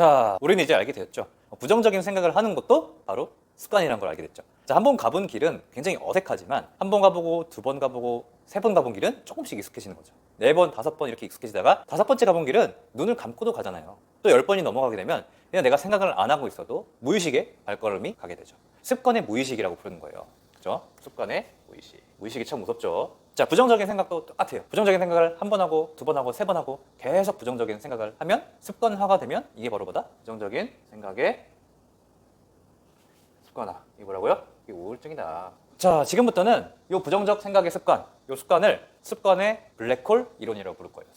자, 우리는 이제 알게 되었죠. 부정적인 생각을 하는 것도 바로 습관이라는 걸 알게 됐죠. 자, 한 번 가본 길은 굉장히 어색하지만 한 번 가보고 두 번 가보고 세 번 가본 길은 조금씩 익숙해지는 거죠. 네 번, 다섯 번 이렇게 익숙해지다가 다섯 번째 가본 길은 눈을 감고도 가잖아요. 또 열 번이 넘어가게 되면 그냥 내가 생각을 안 하고 있어도 무의식에 발걸음이 가게 되죠. 습관의 무의식이라고 부르는 거예요. 그죠? 습관의 무의식. 무의식이 참 무섭죠. 자, 부정적인 생각도 똑같아요. 부정적인 생각을 한 번 하고 두 번 하고 세 번 하고 계속 부정적인 생각을 하면 습관화가 되면 이게 바로 뭐다? 부정적인 생각의 습관화. 이게 뭐라고요? 이게 우울증이다. 자, 지금부터는 이 부정적 생각의 습관, 이 습관을 습관의 블랙홀 이론이라고 부를 거예요.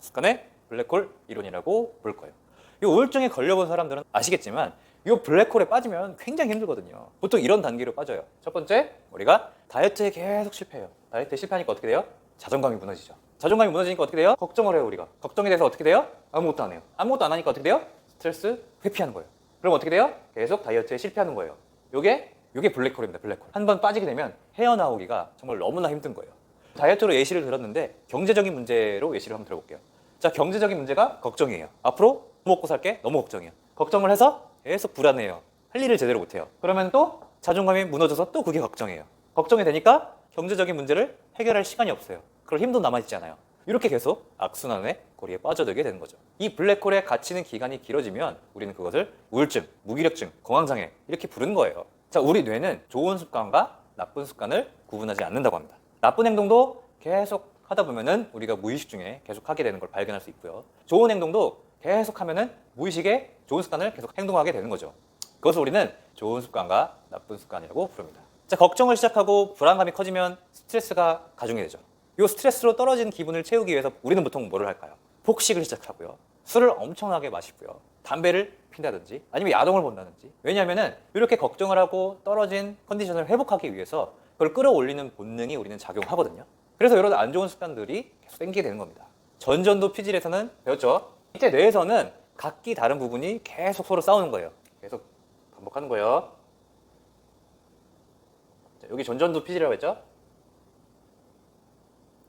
습관의 블랙홀 이론이라고 부를 거예요. 이 우울증에 걸려본 사람들은 아시겠지만 이 블랙홀에 빠지면 굉장히 힘들거든요. 보통 이런 단계로 빠져요. 첫 번째, 우리가 다이어트에 계속 실패해요. 다이어트에 실패하니까 어떻게 돼요? 자존감이 무너지죠. 자존감이 무너지니까 어떻게 돼요? 걱정을 해요, 우리가. 걱정이 돼서 어떻게 돼요? 아무것도 안 해요. 아무것도 안 하니까 어떻게 돼요? 스트레스 회피하는 거예요. 그럼 어떻게 돼요? 계속 다이어트에 실패하는 거예요. 요게 요게 블랙홀입니다. 블랙홀. 한 번 빠지게 되면 헤어나오기가 정말 너무나 힘든 거예요. 다이어트로 예시를 들었는데 경제적인 문제로 예시를 한번 들어볼게요. 자, 경제적인 문제가 걱정이에요. 앞으로 뭐 먹고 살게 너무 걱정이에요. 걱정을 해서 계속 불안해요. 할 일을 제대로 못해요. 그러면 또 자존감이 무너져서 또 그게 걱정이에요. 걱정이 되니까 경제적인 문제를 해결할 시간이 없어요. 그럴 힘도 남아있지 않아요. 이렇게 계속 악순환의 고리에 빠져들게 되는 거죠. 이 블랙홀에 갇히는 기간이 길어지면 우리는 그것을 우울증, 무기력증, 공황장애 이렇게 부르는 거예요. 자, 우리 뇌는 좋은 습관과 나쁜 습관을 구분하지 않는다고 합니다. 나쁜 행동도 계속 하다 보면은 우리가 무의식 중에 계속 하게 되는 걸 발견할 수 있고요. 좋은 행동도 계속 하면은 무의식에 좋은 습관을 계속 행동하게 되는 거죠. 그것을 우리는 좋은 습관과 나쁜 습관이라고 부릅니다. 자, 걱정을 시작하고 불안감이 커지면 스트레스가 가중이 되죠. 이 스트레스로 떨어진 기분을 채우기 위해서 우리는 보통 뭐를 할까요? 폭식을 시작하고요. 술을 엄청나게 마시고요. 담배를 핀다든지 아니면 야동을 본다든지. 왜냐하면은 이렇게 걱정을 하고 떨어진 컨디션을 회복하기 위해서 그걸 끌어올리는 본능이 우리는 작용하거든요. 그래서 이런 안 좋은 습관들이 계속 생기게 되는 겁니다. 전전도 피질에서는 배웠죠. 이때 뇌에서는 각기 다른 부분이 계속 서로 싸우는 거예요. 계속 반복하는 거예요. 자, 여기 전전도 피질이라고 했죠?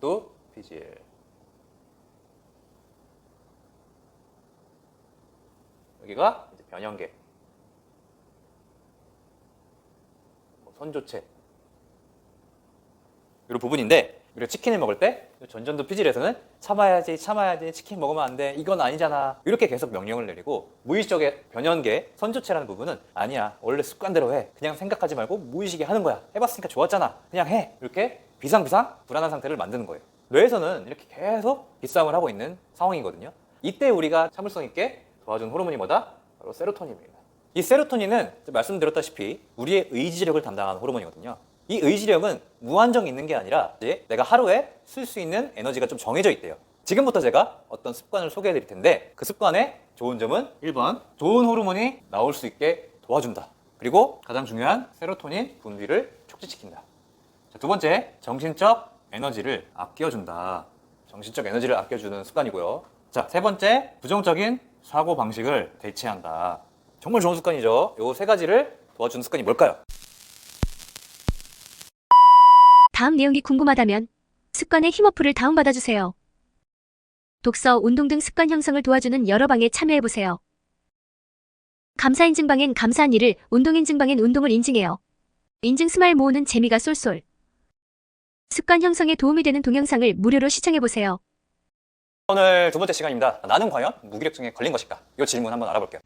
또 피질. 여기가 이제 변형계. 뭐 선조체. 이런 부분인데 우리가 치킨을 먹을 때 전전도 피질에서는 참아야지 참아야지 치킨 먹으면 안 돼 이건 아니잖아. 이렇게 계속 명령을 내리고 무의식적의 변연계 선조체라는 부분은 아니야. 원래 습관대로 해. 그냥 생각하지 말고 무의식에 하는 거야. 해봤으니까 좋았잖아. 그냥 해. 이렇게 비상비상 불안한 상태를 만드는 거예요. 뇌에서는 이렇게 계속 기싸움을 하고 있는 상황이거든요. 이때 우리가 참을성 있게 도와준 호르몬이 뭐다? 바로 세로토닌입니다. 이 세로토닌은 말씀드렸다시피 우리의 의지력을 담당하는 호르몬이거든요 이 의지력은 무한정 있는 게 아니라 이제 내가 하루에 쓸 수 있는 에너지가 좀 정해져 있대요. 지금부터 제가 어떤 습관을 소개해 드릴 텐데 그 습관의 좋은 점은 1번 좋은 호르몬이 나올 수 있게 도와준다. 그리고 가장 중요한 세로토닌 분비를 촉진시킨다. 자, 두 번째 정신적 에너지를 아껴준다. 정신적 에너지를 아껴주는 습관이고요. 자, 세 번째 부정적인 사고 방식을 대체한다. 정말 좋은 습관이죠. 요 세 가지를 도와주는 습관이 뭘까요? 다음 내용이 궁금하다면 습관의 힘어플을 다운받아주세요. 독서, 운동 등 습관 형성을 도와주는 여러 방에 참여해보세요. 감사 인증방엔 감사한 일을, 운동 인증방엔 운동을 인증해요. 인증 스마일 모으는 재미가 쏠쏠. 습관 형성에 도움이 되는 동영상을 무료로 시청해보세요. 오늘 두 번째 시간입니다. 나는 과연 무기력증에 걸린 것일까? 이 질문 한번 알아볼게요.